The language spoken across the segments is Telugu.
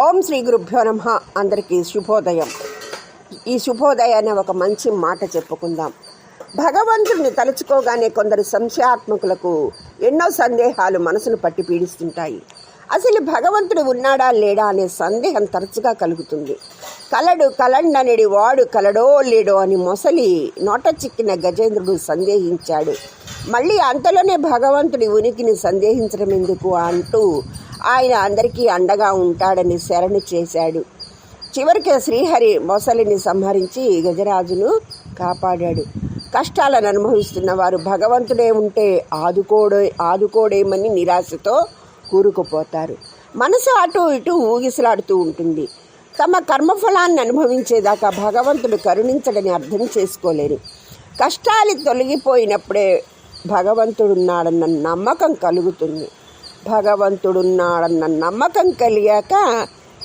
ఓం శ్రీ గురుభ్యో నమ. అందరికీ శుభోదయం. ఈ శుభోదయాన్ని ఒక మంచి మాట చెప్పుకుందాం. భగవంతుడిని తలుచుకోగానే కొందరు సంశయాత్మకులకు ఎన్నో సందేహాలు మనసును పట్టి పీడిస్తుంటాయి. అసలు భగవంతుడు ఉన్నాడా లేడా అనే సందేహం తరచుగా కలుగుతుంది. కలడు కలండనడి వాడు కలడో లేడో అని మొసలి నోట చిక్కిన గజేంద్రుడు సందేహించాడు. మళ్ళీ అంతలోనే భగవంతుడి ఉనికిని సందేహించడం ఎందుకు అంటూ ఆయన అందరికీ అండగా ఉంటాడని శరణు చేశాడు. చివరికి శ్రీహరి మొసలిని సంహరించి గజరాజును కాపాడాడు. కష్టాలను అనుభవిస్తున్న వారు భగవంతుడే ఉంటే ఆదుకోడే ఆదుకోడేమని నిరాశతో కూరుకుపోతారు. మనసు అటు ఇటు ఊగిసలాడుతూ ఉంటుంది. తమ కర్మఫలాన్ని అనుభవించేదాకా భగవంతుడు కరుణించడని అర్థం చేసుకోలేరు. కష్టాలు తొలగిపోయినప్పుడే భగవంతుడున్నాడన్న నమ్మకం కలుగుతుంది. భగవంతుడున్నాడన్న నమ్మకం కలిగాక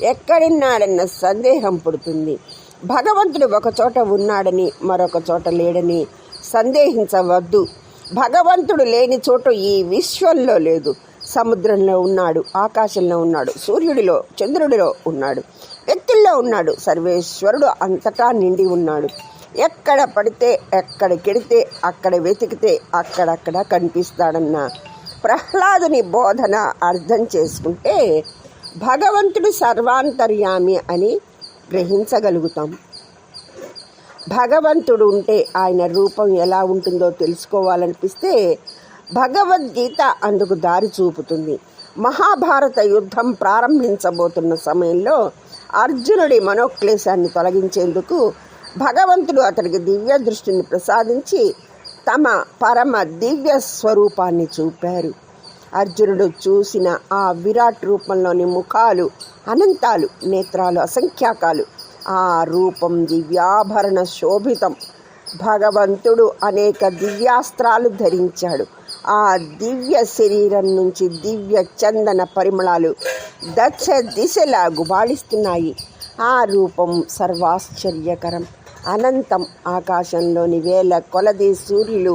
ఎక్కడున్నాడన్న సందేహం పుడుతుంది. భగవంతుడు ఒక చోట ఉన్నాడని మరొక చోట లేడని సందేహించవద్దు. భగవంతుడు లేని చోట ఈ విశ్వంలో లేదు. సముద్రంలో ఉన్నాడు ఆకాశంలో ఉన్నాడు సూర్యుడిలో చంద్రుడిలో ఉన్నాడు వ్యక్తుల్లో ఉన్నాడు సర్వేశ్వరుడు అంతటా నిండి ఉన్నాడు. ఎక్కడ పడితే ఎక్కడ కెడితే అక్కడ వెతికితే అక్కడక్కడ కనిపిస్తాడన్న ప్రహ్లాదుని బోధన అర్థం చేసుకుంటే భగవంతుడు సర్వాంతర్యామి అని గ్రహించగలుగుతాం. భగవంతుడు ఉంటే ఆయన రూపం ఎలా ఉంటుందో తెలుసుకోవాలనిపిస్తే భగవద్గీత అందుకు దారి చూపుతుంది. మహాభారత యుద్ధం ప్రారంభించబోతున్న సమయంలో అర్జునుడి మనోక్లేశాన్ని తొలగించేందుకు భగవంతుడు అతనికి దివ్య దృష్టిని ప్రసాదించి తమ పరమ దివ్య స్వరూపాన్ని చూపారు. అర్జునుడు చూసిన ఆ విరాట్ రూపంలోని ముఖాలు అనంతాలు నేత్రాలు అసంఖ్యాకాలు ఆ రూపం దివ్యాభరణ శోభితం. భగవంతుడు అనేక దివ్యాస్త్రాలు ధరించాడు. ఆ దివ్య శరీరం నుంచి దివ్య చందన పరిమళాలు దశ దిశలా గుబాళిస్తున్నాయి ఆ రూపం సర్వాశ్చర్యకరం. అనంతం ఆకాశంలోని వేల కొలది సూర్యులు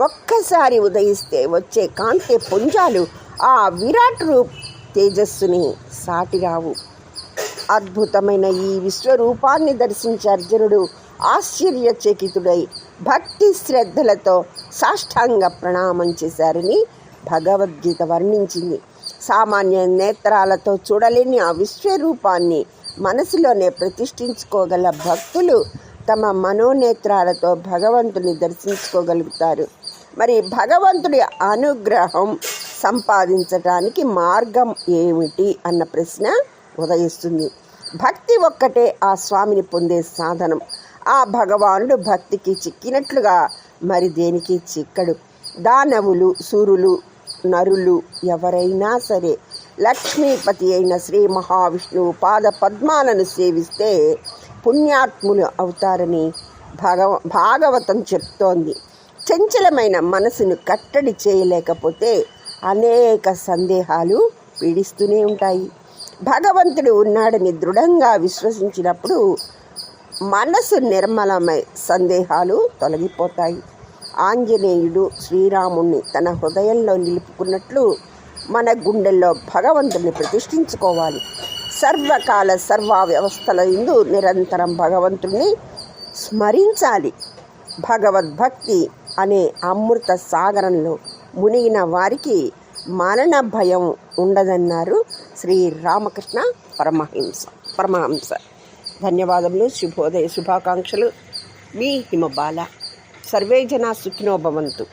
ఒక్కసారి ఉదయిస్తే వచ్చే కాంతి పుంజాలు ఆ విరాట్ రూప్ తేజస్సుని సాటిరావు. అద్భుతమైన ఈ విశ్వరూపాన్ని దర్శించే అర్జునుడు ఆశ్చర్యచకితుడై భక్తి శ్రద్ధలతో సాష్టాంగ ప్రణామం చేశారని భగవద్గీత వర్ణించింది. సామాన్య నేత్రాలతో చూడలేని ఆ విశ్వరూపాన్ని మనసులోనే ప్రతిష్ఠించుకోగల భక్తులు తమ మనోనేత్రాలతో భగవంతుని దర్శించుకోగలుగుతారు. మరి భగవంతుడి అనుగ్రహం సంపాదించటానికి మార్గం ఏమిటి అన్న ప్రశ్న ఉదయిస్తుంది. భక్తి ఒక్కటే ఆ స్వామిని పొందే సాధనం. ఆ భగవానుడు భక్తికి చిక్కినట్లుగా మరి దేనికి చిక్కడు? దానవులు సూరులు నరులు ఎవరైనా సరే లక్ష్మీపతి అయిన శ్రీ మహావిష్ణువు పాద పద్మాలను సేవిస్తే పుణ్యాత్ములు అవుతారని భగవ భాగవతం చెప్తోంది. చంచలమైన మనసును కట్టడి చేయలేకపోతే అనేక సందేహాలు పీడిస్తూనే ఉంటాయి. భగవంతుడు ఉన్నాడని దృఢంగా విశ్వసించినప్పుడు మనసు నిర్మలమై సందేహాలు తొలగిపోతాయి. ఆంజనేయుడు శ్రీరాముణ్ణి తన హృదయంలో నిలుపుకున్నట్లు మన గుండెల్లో భగవంతుని ప్రతిష్ఠించుకోవాలి. సర్వకాల సర్వ వ్యవస్థల ఎందు నిరంతరం భగవంతుణ్ణి స్మరించాలి. భగవద్భక్తి అనే అమృత సాగరంలో మునిగిన వారికి మరణ భయం ఉండదన్నారు శ్రీ రామకృష్ణ పరమహింస పరమహంస. ధన్యవాదములు శుభోదయ శుభాకాంక్షలు. మీ హిమబాల. సర్వే జనా సుఖినో భవంతు.